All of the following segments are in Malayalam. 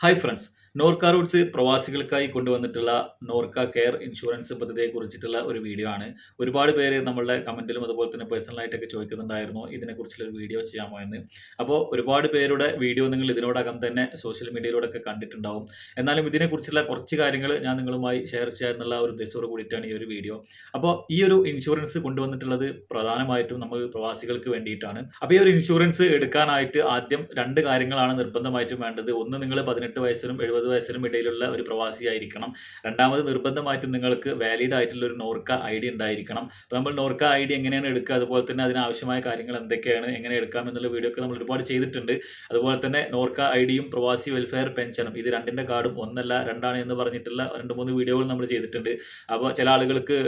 ഹായ് ഫ്രണ്ട്സ് നോർക്ക റൂട്ട്സ് പ്രവാസികൾക്കായി കൊണ്ടുവന്നിട്ടുള്ള നോർക്ക കെയർ ഇൻഷുറൻസ് പദ്ധതിയെ കുറിച്ചിട്ടുള്ള ഒരു വീഡിയോ ആണ്. ഒരുപാട് പേര് നമ്മളുടെ കമന്റിലും അതുപോലെ തന്നെ പേഴ്സണലായിട്ടൊക്കെ ചോദിക്കുന്നുണ്ടായിരുന്നു ഇതിനെക്കുറിച്ചുള്ള ഒരു വീഡിയോ ചെയ്യാമോ എന്ന്. അപ്പോൾ ഒരുപാട് പേരുടെ വീഡിയോ നിങ്ങൾ ഇതിനോടകം തന്നെ സോഷ്യൽ മീഡിയയിലൂടെയൊക്കെ കണ്ടിട്ടുണ്ടാവും. എന്നാലും ഇതിനെക്കുറിച്ചുള്ള കുറച്ച് കാര്യങ്ങൾ ഞാൻ നിങ്ങളുമായി ഷെയർ ചെയ്യാന്നുള്ള ഒരു ഉദ്ദേശത്തോട് കൂടിയിട്ടാണ് ഈ ഒരു വീഡിയോ. അപ്പോൾ ഈ ഒരു ഇൻഷുറൻസ് കൊണ്ടുവന്നിട്ടുള്ളത് പ്രധാനമായിട്ടും നമ്മൾ പ്രവാസികൾക്ക് വേണ്ടിയിട്ടാണ്. അപ്പോൾ ഈ ഒരു ഇൻഷുറൻസ് എടുക്കാനായിട്ട് ആദ്യം രണ്ട് കാര്യങ്ങളാണ് നിർബന്ധമായിട്ടും വേണ്ടത്. ഒന്ന് നിങ്ങൾ പതിനെട്ട് വയസ്സിനും എഴുപത് വയസ്സിനും ഇടയിലുള്ള ഒരു പ്രവാസിയായിരിക്കണം. രണ്ടാമത് നിർബന്ധമായിട്ടും നിങ്ങൾക്ക് വാലിഡ് ആയിട്ടുള്ള ഒരു നോർക്ക ഐ ഡി ഉണ്ടായിരിക്കണം. അപ്പോൾ നമ്മൾ നോർക്ക ഐ ഡി എങ്ങനെയാണ് എടുക്കുക? അതുപോലെ തന്നെ അതിനാവശ്യമായ കാര്യങ്ങൾ എന്തൊക്കെയാണ്? എങ്ങനെ എടുക്കാം? എന്നുള്ള വീഡിയോ ഒക്കെ നമ്മൾ ഒരുപാട് ചെയ്തിട്ടുണ്ട്. അതുപോലെ തന്നെ നോർക്ക ഐ ഡിയും പ്രവാസി വെൽഫെയർ പെൻഷനും ഇത് രണ്ടിന്റെ കാർഡും ഒന്നല്ല രണ്ടാണ് എന്ന് പറഞ്ഞിട്ടുള്ള രണ്ട് മൂന്ന് വീഡിയോകൾ നമ്മൾ ചെയ്തിട്ടുണ്ട്. അപ്പോൾ ചില ആളുകൾക്ക്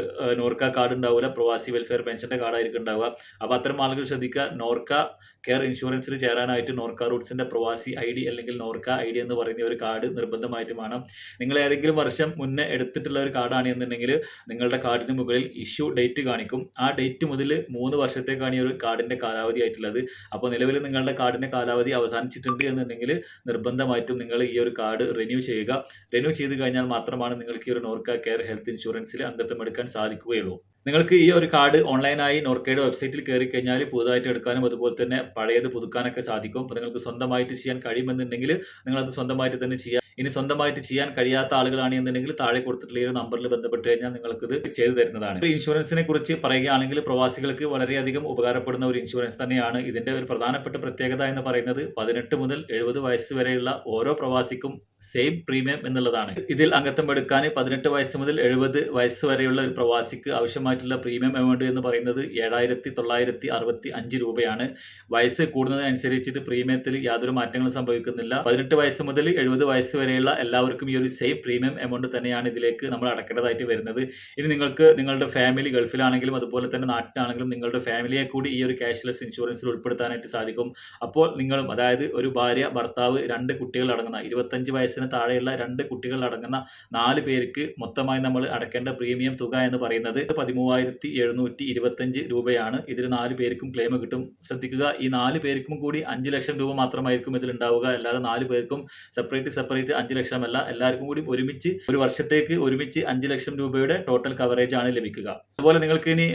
നോർക്ക കാർഡ് ഉണ്ടാവില്ല. പ്രവാസി വെൽഫെയർ പെൻഷന്റെ കാർഡായിരിക്കും ഉണ്ടാവുക. അപ്പോൾ അത്തരം ആളുകൾ ശ്രദ്ധിക്കുക. നോർക്ക കെയർ ഇൻഷുറൻസിൽ ചേരാനായിട്ട് നോർക്ക റൂട്ട്സിന്റെ പ്രവാസി ഐ ഡി അല്ലെങ്കിൽ നോർക്ക ഐ ഡി എന്ന് പറയുന്ന ഒരു കാർഡ് നിർബന്ധമായിട്ടും വേണം നിങ്ങൾ ഏതെങ്കിലും വർഷം മുന്നേ എടുത്തിട്ടുള്ള ഒരു കാർഡാണ് എന്നുണ്ടെങ്കിൽ നിങ്ങളുടെ കാർഡിന് മുകളിൽ ഇഷ്യൂ ഡേറ്റ് കാണിക്കും. ആ ഡേറ്റ് മുതൽ മൂന്ന് വർഷത്തേക്കാണ് ഈ ഒരു കാർഡിന്റെ കാലാവധി ആയിട്ടുള്ളത്. അപ്പോൾ നിലവിൽ നിങ്ങളുടെ കാർഡിന്റെ കാലാവധി അവസാനിച്ചിട്ടുണ്ട് എന്നുണ്ടെങ്കിൽ നിർബന്ധമായിട്ടും നിങ്ങൾ ഈ ഒരു കാർഡ് റിന്യൂ ചെയ്യുക. റിന്യൂ ചെയ്ത് കഴിഞ്ഞാൽ മാത്രമാണ് നിങ്ങൾക്ക് ഈ ഒരു നോർക്ക കെയർ ഹെൽത്ത് ഇൻഷുറൻസിൽ അംഗത്വം എടുക്കാൻ സാധിക്കുകയുള്ളൂ. നിങ്ങൾക്ക് ഈ ഒരു കാർഡ് ഓൺലൈനായി നോർക്കയുടെ വെബ്സൈറ്റിൽ കയറി കഴിഞ്ഞാൽ പുതുതായിട്ട് എടുക്കാനും അതുപോലെ തന്നെ പഴയത് പുതുക്കാനൊക്കെ സാധിക്കും. അപ്പോൾ നിങ്ങൾക്ക് സ്വന്തമായിട്ട് ചെയ്യാൻ കഴിയുമെന്നുണ്ടെങ്കിൽ നിങ്ങളത് സ്വന്തമായിട്ട് തന്നെ ചെയ്യാം. ഇനി സ്വന്തമായിട്ട് ചെയ്യാൻ കഴിയാത്ത ആളുകളാണ് എന്നുണ്ടെങ്കിൽ താഴെ കൊടുത്തിട്ടുള്ള ഒരു നമ്പറിൽ ബന്ധപ്പെട്ട് കഴിഞ്ഞാൽ നിങ്ങൾക്ക് ഇത് ചെയ്തു തരുന്നതാണ്. ഇൻഷുറൻസിനെ കുറിച്ച് പറയുകയാണെങ്കിൽ പ്രവാസികൾക്ക് വളരെയധികം ഉപകാരപ്പെടുന്ന ഒരു ഇൻഷുറൻസ് തന്നെയാണ്. ഇതിന്റെ ഒരു പ്രധാനപ്പെട്ട പ്രത്യേകത എന്ന് പറയുന്നത് പതിനെട്ട് മുതൽ എഴുപത് വയസ്സ് വരെയുള്ള ഓരോ പ്രവാസിക്കും സെയിം പ്രീമിയം എന്നുള്ളതാണ്. ഇതിൽ അംഗത്വം എടുക്കാൻ പതിനെട്ട് വയസ്സ് മുതൽ എഴുപത് വയസ്സ് വരെയുള്ള ഒരു പ്രവാസിക്ക് ആവശ്യമായിട്ടുള്ള പ്രീമിയം എമൗണ്ട് എന്ന് പറയുന്നത് ഏഴായിരത്തി തൊള്ളായിരത്തി അറുപത്തി അഞ്ച് രൂപയാണ്. വയസ്സ് കൂടുന്നതിനനുസരിച്ചിട്ട് പ്രീമിയത്തിൽ യാതൊരു മാറ്റങ്ങളും സംഭവിക്കുന്നില്ല. പതിനെട്ട് വയസ്സ് മുതൽ എഴുപത് വയസ്സ് വരെയുള്ള എല്ലാവർക്കും ഈ ഒരു സെയിം പ്രീമിയം എമൗണ്ട് തന്നെയാണ് ഇതിലേക്ക് നമ്മൾ അടക്കേണ്ടതായിട്ട് വരുന്നത്. ഇനി നിങ്ങൾക്ക് നിങ്ങളുടെ ഫാമിലി ഗൾഫിലാണെങ്കിലും അതുപോലെ തന്നെ നാട്ടിലാണെങ്കിലും നിങ്ങളുടെ ഫാമിലിയെ കൂടി ഈ ഒരു ക്യാഷ്ലെസ് ഇൻഷുറൻസിൽ ഉൾപ്പെടുത്താനായിട്ട് സാധിക്കും. അപ്പോൾ നിങ്ങളും അതായത് ഒരു ഭാര്യ ഭർത്താവ് രണ്ട് കുട്ടികൾ അടങ്ങുന്ന ഇരുപത്തഞ്ച് വയസ്സിന് താഴെയുള്ള രണ്ട് കുട്ടികൾ അടങ്ങുന്ന നാല് പേർക്ക് മൊത്തമായി നമ്മൾ അടക്കേണ്ട പ്രീമിയം തുക എന്ന് പറയുന്നത് പതിമൂവായിരത്തി എഴുന്നൂറ്റി ഇരുപത്തഞ്ച് രൂപയാണ്. ഇതിൽ നാല് പേർക്കും ക്ലെയിം കിട്ടും. ശ്രദ്ധിക്കുക ഈ നാല് പേർക്കും കൂടി അഞ്ച് ലക്ഷം രൂപ മാത്രമായിരിക്കും ഇതിൽ ഉണ്ടാവുക അല്ലാതെ നാല് പേർക്കും സെപ്പറേറ്റ് സെപ്പറേറ്റ് അഞ്ച് ലക്ഷമല്ല എല്ലാവർക്കും കൂടി ഒരുമിച്ച് ഒരു വർഷത്തേക്ക് ഒരുമിച്ച് അഞ്ച് ലക്ഷം രൂപയുടെ ടോട്ടൽ കവറേജ് ആണ് ലഭിക്കുക. അതുപോലെ നിങ്ങൾക്ക് ഇനി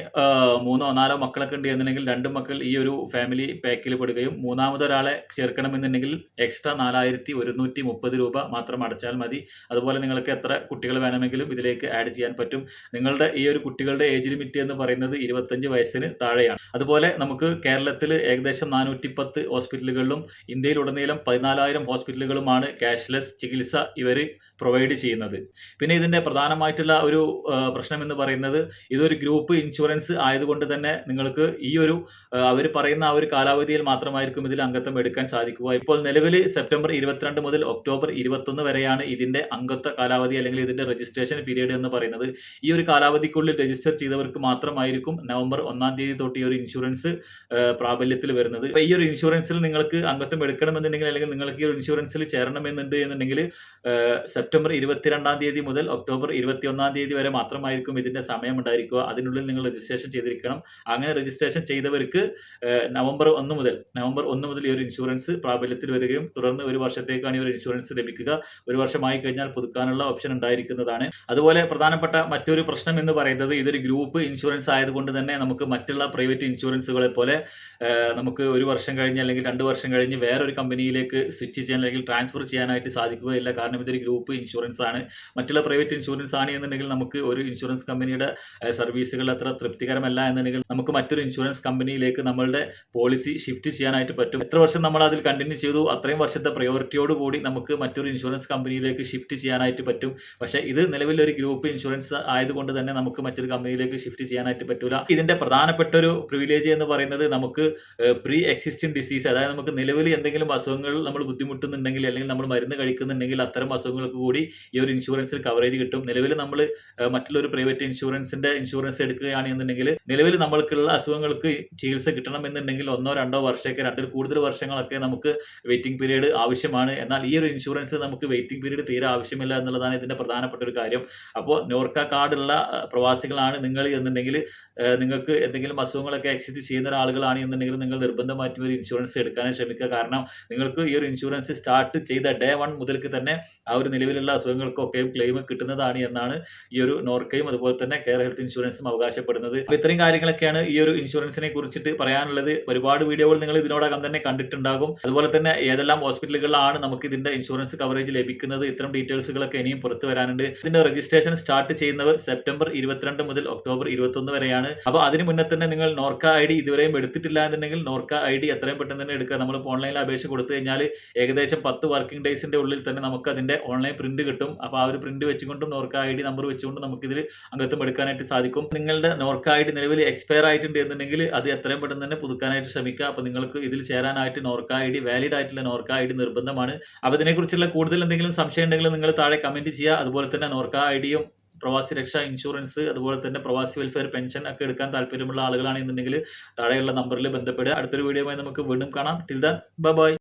മൂന്നോ നാലോ മക്കളൊക്കെ ഉണ്ട് എന്നുണ്ടെങ്കിൽ രണ്ട് മക്കൾ ഈ ഒരു ഫാമിലി പാക്കിൽ പെടുകയും മൂന്നാമതൊരാളെ ചേർക്കണമെന്നുണ്ടെങ്കിൽ എക്സ്ട്രാ നാലായിരത്തി ഒരുന്നൂറ്റി മുപ്പത് രൂപ മാത്രം അടച്ചാൽ മതി. അതുപോലെ നിങ്ങൾക്ക് എത്ര കുട്ടികൾ വേണമെങ്കിലും ഇതിലേക്ക് ആഡ് ചെയ്യാൻ പറ്റും. നിങ്ങളുടെ ഈ ഒരു കുട്ടികളുടെ ഏജ് ലിമിറ്റ് എന്ന് പറയുന്നത് ഇരുപത്തഞ്ച് വയസ്സിന് താഴെയാണ്. അതുപോലെ നമുക്ക് കേരളത്തിൽ ഏകദേശം നാനൂറ്റി പത്ത് ഹോസ്പിറ്റലുകളിലും ഇന്ത്യയിലുടനീളം പതിനാലായിരം ഹോസ്പിറ്റലുകളുമാണ് ക്യാഷ്ലെസ് ചികിത്സ ഇവർ പ്രൊവൈഡ് ചെയ്യുന്നത്. പിന്നെ ഇതിന്റെ പ്രധാനമായിട്ടുള്ള ഒരു പ്രശ്നം എന്ന് പറയുന്നത് ഇതൊരു ഗ്രൂപ്പ് ഇൻഷുറൻസ് ആയതുകൊണ്ട് തന്നെ നിങ്ങൾക്ക് ഈ ഒരു അവർ പറയുന്ന ആ ഒരു കാലാവധിയിൽ മാത്രമായിരിക്കും ഇതിൽ അംഗത്വം എടുക്കാൻ സാധിക്കുക. ഇപ്പോൾ നിലവിൽ സെപ്റ്റംബർ ഇരുപത്തിരണ്ട് മുതൽ ഒക്ടോബർ ഇരുപത്തൊന്ന് വരെയാണ് ഇതിന്റെ അംഗത്വ കാലാവധി അല്ലെങ്കിൽ ഇതിന്റെ രജിസ്ട്രേഷൻ പീരീഡ് എന്ന് പറയുന്നത്. ഈ ഒരു കാലാവധിക്കുള്ളിൽ രജിസ്റ്റർ ചെയ്തവർക്ക് മാത്രമായിരിക്കും നവംബർ ഒന്നാം തീയതി തൊട്ട് ഈ ഒരു ഇൻഷുറൻസ് പ്രാബല്യത്തിൽ വരുന്നത്. ഈ ഒരു ഇൻഷുറൻസിൽ നിങ്ങൾക്ക് അംഗത്വം എടുക്കണമെന്നുണ്ടെങ്കിൽ അല്ലെങ്കിൽ നിങ്ങൾക്ക് ഈ ഒരു ഇൻഷുറൻസിൽ ചേരണമെന്നുണ്ട് എന്നുണ്ടെങ്കിൽ ഏഹ്, സെപ്റ്റംബർ ഇരുപത്തിരണ്ടാം തീയതി മുതൽ ഒക്ടോബർ ഇരുപത്തി ഒന്നാം തീയതി വരെ മാത്രമായിരിക്കും ഇതിന്റെ സമയം ഉണ്ടായിരിക്കുക. അതിനുള്ളിൽ നിങ്ങൾ രജിസ്ട്രേഷൻ ചെയ്തിരിക്കണം. അങ്ങനെ രജിസ്ട്രേഷൻ ചെയ്തവർക്ക് നവംബർ ഒന്ന് മുതൽ നവംബർ ഒന്ന് മുതൽ ഈ ഒരു ഇൻഷുറൻസ് പ്രാബല്യത്തിൽ വരികയും തുടർന്ന് ഒരു വർഷത്തേക്കാണ് ഈ ഒരു ഇൻഷുറൻസ് ലഭിക്കുക. ഒരു വർഷമായി കഴിഞ്ഞാൽ പുതുക്കാനുള്ള ഓപ്ഷൻ ഉണ്ടായിരിക്കുന്നതാണ്. അതുപോലെ പ്രധാനപ്പെട്ട മറ്റൊരു പ്രശ്നം എന്ന് പറയുന്നത് ഇതൊരു ഗ്രൂപ്പ് ഇൻഷുറൻസ് ആയതുകൊണ്ട് തന്നെ നമുക്ക് മറ്റുള്ള പ്രൈവറ്റ് ഇൻഷുറൻസുകളെ പോലെ നമുക്ക് ഒരു വർഷം കഴിഞ്ഞ് അല്ലെങ്കിൽ രണ്ട് വർഷം കഴിഞ്ഞ് വേറൊരു കമ്പനിയിലേക്ക് സ്വിച്ച് ചെയ്യാൻ അല്ലെങ്കിൽ ട്രാൻസ്ഫർ ചെയ്യാനായിട്ട് സാധിക്കുകയില്ല കാരണം ഇതൊരു ഗ്രൂപ്പ് ഇൻഷുറൻസ് ആണ്. മറ്റുള്ള പ്രൈവറ്റ് ഇൻഷുറൻസ് ആണ് എന്നുണ്ടെങ്കിൽ നമുക്ക് ഒരു ഇൻഷുറൻസ് കമ്പനിയുടെ സർവീസുകൾ അത്ര തൃപ്തികരമല്ല എന്നുണ്ടെങ്കിൽ നമുക്ക് മറ്റൊരു ഇൻഷുറൻസ് കമ്പനിയിലേക്ക് നമ്മളുടെ പോളിസി ഷിഫ്റ്റ് ചെയ്യാനായിട്ട് പറ്റും. എത്ര വർഷം നമ്മൾ അതിൽ കണ്ടിന്യൂ ചെയ്തു? അത്രയും വർഷത്തെ പ്രയോറിറ്റിയോട് കൂടി നമുക്ക് മറ്റൊരു ഇൻഷുറൻസ് കമ്പനിയിലേക്ക് ഷിഫ്റ്റ് ചെയ്യാനായിട്ട് പറ്റും. പക്ഷേ ഇത് നിലവിൽ ഒരു ഗ്രൂപ്പ് ഇൻഷുറൻസ് ആയതുകൊണ്ട് തന്നെ നമുക്ക് മറ്റൊരു കമ്പനിയിലേക്ക് ഷിഫ്റ്റ് ചെയ്യാനായിട്ട് പറ്റൂല. ഇതിന്റെ പ്രധാനപ്പെട്ട ഒരു പ്രിവിലേജ് എന്ന് പറയുന്നത് നമുക്ക് പ്രീ എക്സിസ്റ്റിംഗ് ഡിസീസ് അതായത് നമുക്ക് നിലവിൽ എന്തെങ്കിലും അസുഖങ്ങൾ നമ്മൾ ബുദ്ധിമുട്ടുന്നുണ്ടെങ്കിൽ അല്ലെങ്കിൽ നമ്മൾ മരുന്ന് കഴിക്കുന്നുണ്ടെങ്കിൽ അത്തരം അസുഖങ്ങൾക്ക് കൂടി ഈ ഒരു ഇൻഷുറൻസിൽ കവറേജ് കിട്ടും. നിലവിൽ നമ്മൾ മറ്റുള്ളൊരു പ്രൈവറ്റ് ഇൻഷുറൻസിന്റെ ഇൻഷുറൻസ് എടുക്കുകയാണ് എന്നുണ്ടെങ്കിൽ നിലവിൽ നമ്മൾക്കുള്ള അസുഖങ്ങൾക്ക് ചികിത്സ കിട്ടണമെന്നുണ്ടെങ്കിൽ ഒന്നോ രണ്ടോ വർഷമൊക്കെ രണ്ടിൽ കൂടുതൽ വർഷങ്ങളൊക്കെ നമുക്ക് വെയിറ്റിംഗ് പീരീഡ് ആവശ്യമാണ്. എന്നാൽ ഈ ഒരു ഇൻഷുറൻസ് നമുക്ക് വെയിറ്റിംഗ് പീരീഡ് തീരെ ആവശ്യമില്ല എന്നുള്ളതാണ് ഇതിന്റെ പ്രധാനപ്പെട്ട ഒരു കാര്യം. അപ്പോൾ നോർക്ക കാർഡുള്ള പ്രവാസികളാണ് നിങ്ങൾ എന്നുണ്ടെങ്കിൽ നിങ്ങൾക്ക് എന്തെങ്കിലും അസുഖങ്ങളൊക്കെ എക്സിറ്റ് ചെയ്യുന്ന ഒരാളുകളാണ് എന്നുണ്ടെങ്കിൽ നിങ്ങൾ നിർബന്ധമായിട്ടും ഒരു ഇൻഷുറൻസ് എടുക്കാനും ശ്രമിക്കുക. കാരണം നിങ്ങൾക്ക് ഈ ഒരു ഇൻഷുറൻസ് സ്റ്റാർട്ട് ചെയ്ത ഡേ വൺ മുതൽ പ്രവാസികൾക്ക് തന്നെ ആ ഒരു നിലവിലുള്ള അസുഖങ്ങൾക്കൊക്കെയും ക്ലെയിം കിട്ടുന്നതാണ് എന്നാണ് ഈ ഒരു നോർക്കയും അതുപോലെ തന്നെ കെയർ ഹെൽത്ത് ഇൻഷുറൻസും അവകാശപ്പെടുന്നത്. ഇത്രയും കാര്യങ്ങളൊക്കെയാണ് ഈ ഒരു ഇൻഷുറൻസിനെ കുറിച്ചിട്ട് പറയാനുള്ളത്. ഒരുപാട് വീഡിയോകൾ നിങ്ങൾ ഇതിനോടകം തന്നെ കണ്ടിട്ടുണ്ടാകും. അതുപോലെ തന്നെ ഏതെല്ലാം ഹോസ്പിറ്റലുകളിലാണ് നമുക്ക് ഇതിന്റെ ഇൻഷുറൻസ് കവറേജ് ലഭിക്കുന്നത്? ഇത്തരം ഡീറ്റെയിൽസുകളൊക്കെ ഇനിയും പുറത്തു വരാനുണ്ട്. ഇതിന്റെ രജിസ്ട്രേഷൻ സ്റ്റാർട്ട് ചെയ്യുന്നവർ സെപ്റ്റംബർ ഇരുപത്തിരണ്ട് മുതൽ ഒക്ടോബർ ഇരുപത്തൊന്ന് വരെയാണ്. അപ്പോൾ അതിന് മുന്നേ തന്നെ നിങ്ങൾ നോർക്ക ഐ ഡി ഇതുവരെയും എടുത്തിട്ടില്ല എന്നുണ്ടെങ്കിൽ നോർക്ക ഐ ഡി എത്രയും പെട്ടെന്ന് തന്നെ എടുക്കുക. നമ്മൾ ഓൺലൈനിൽ അപേക്ഷ കൊടുത്തു കഴിഞ്ഞാൽ ഏകദേശം പത്ത് വർക്കിംഗ് ഡേയ്സിന്റെ ഉള്ളിൽ തന്നെ നമുക്ക് അതിന്റെ ഓൺലൈൻ പ്രിന്റ് കിട്ടും. അപ്പോൾ ആ ഒരു പ്രിന്റ് വെച്ചുകൊണ്ടും നോർക്ക ഐ ഡി നമ്പർ വെച്ചുകൊണ്ടും നമുക്ക് ഇതിൽ അംഗത്വം എടുക്കാനായിട്ട് സാധിക്കും. നിങ്ങളുടെ നോർക്ക ഐ ഡി നിലവിൽ എക്സ്പയർ ആയിട്ടുണ്ട് എന്നുണ്ടെങ്കിൽ അത് എത്രയും പെട്ടെന്ന് തന്നെ പുതുക്കാനായിട്ട് ശ്രമിക്കുക. അപ്പോൾ നിങ്ങൾക്ക് ഇതിൽ ചേരാനായിട്ട് നോർക്ക ഐ ഡി വാലിഡ് ആയിട്ടുള്ള നോർക്ക ഐ ഡി നിർബന്ധമാണ്. അപ്പോൾ ഇതിനെക്കുറിച്ചുള്ള കൂടുതൽ എന്തെങ്കിലും സംശയം ഉണ്ടെങ്കിൽ നിങ്ങൾ താഴെ കമന്റ് ചെയ്യുക. അതുപോലെ തന്നെ നോർക്ക ഐ ഡിയും പ്രവാസി രക്ഷാ ഇൻഷുറൻസ് അതുപോലെ തന്നെ പ്രവാസി വെൽഫെയർ പെൻഷൻ ഒക്കെ എടുക്കാൻ താല്പര്യമുള്ള ആളുകളാണെന്നുണ്ടെങ്കിൽ താഴെയുള്ള നമ്പറിൽ ബന്ധപ്പെടുക. അടുത്തൊരു വീഡിയോയുമായി നമുക്ക് വീണ്ടും കാണാം. Till then bye